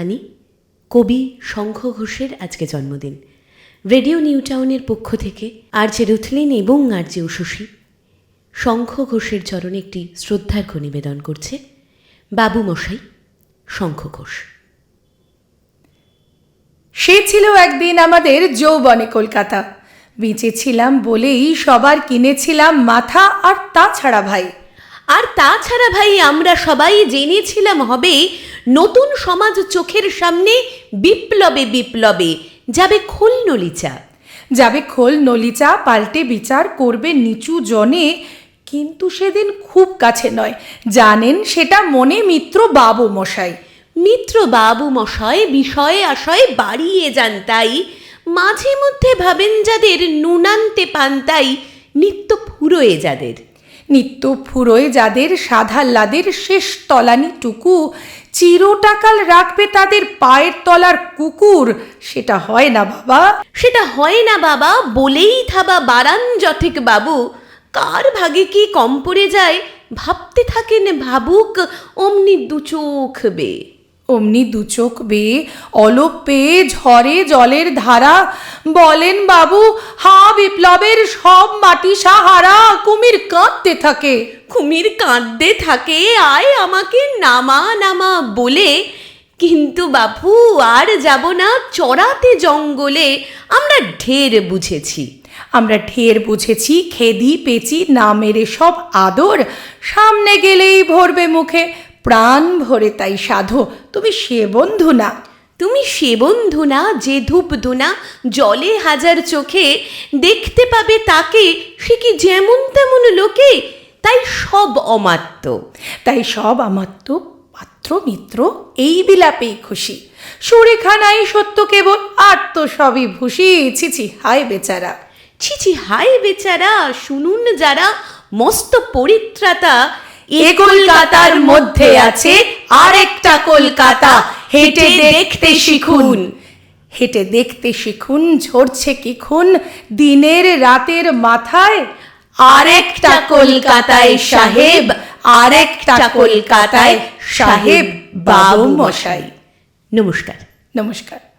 জানি কবি শঙ্খ ঘোষের আজকে জন্মদিন। রেডিও নিউ টাউনের পক্ষ থেকে আর যে রুথলিন এবং আর যে উষসী শঙ্খ ঘোষের চরণে একটি শ্রদ্ধার্ঘ নিবেদন করছে বাবু মশাই শঙ্খ ঘোষ। সে ছিল একদিন আমাদের যৌবনে কলকাতা। বেঁচে ছিলাম বলেই সবার কিনেছিলাম মাথা আর তাছাড়া ভাই। আর তাছাড়া ভাই আমরা সবাই জেনেছিলাম হবে নতুন সমাজ চোখের সামনে বিপ্লবে বিপ্লবে যাবে খোলনলিচা যাবে খোল নলিচা পাল্টে বিচার করবে নিচু জনে কিন্তু সেদিন খুব কাছে নয়। জানেন সেটা মনে মিত্র বাবু মশাই। মিত্র বাবু মশাই বিষয়ে আশয়ে বাড়িয়ে যান তাই। মাঝে মধ্যে ভাবেন যাদের নুনান্তে পান্তাই নিত্য ফুরোয় যাদের। নিত্য ফুরোয় যাদের সাধাল্লাদের শেষ তলানিটুকু চিরটাকাল রাখবে তাদের পায়ের তলার কুকুর। সেটা হয় না বাবা। সেটা হয় না বাবা বলেই থাবা বারান যথেক বাবু। কার ভাগে কি কম পড়ে যায় ভাবতে থাকেন ভাবুক অমনি দু চোখ বে। অমনি দুচোখ বেয়ে অলপ পেয়ে ঝরে জলের ধারা। বলেন বাবু হা বিপ্লবের সব মাটি সাহারা কুমির কাঁদতে থাকে। কুমির কাঁদতে থাকে আয় আমাকে নামা নামা বলে। কিন্তু বাপু আর যাব না চড়াতে জঙ্গলে। আমরা ঢের বুঝেছি। আমরা ঢের বুঝেছি খেদি পেচি না মেরে সব আদর। সামনে গেলেই ভরবে মুখে প্রাণ ভরে তাই সাধো। তুমি সে বন্ধু না। তুমি সে বন্ধু না যে ধূপ ধুনা জলে হাজার চোখে দেখতে পাবে তাকে সে কি যেমন তেমন লোকে? তাই সব অমাত্য। তাই সব আমার তো পাত্র মিত্র এই বিলাপেই খুশি। সুরেখানাই সত্য কেবল আর তো সবই ভুষি। ছিছি হায় বেচারা। ছিছি হায় বেচারা শুনুন যারা মস্ত পরিত্রাতা। এ কলকাতার মধ্যে আছে আরেকটা কলকাতা। হেঁটে দেখতে শিখুন। হেঁটে দেখতে শিখুন, ঝরছে কি খুন, দিনের রাতের মাথায়। আরেকটা কলকাতায় সাহেব, আরেকটা কলকাতায় সাহেব বাবু মশাই। নমস্কার। নমস্কার।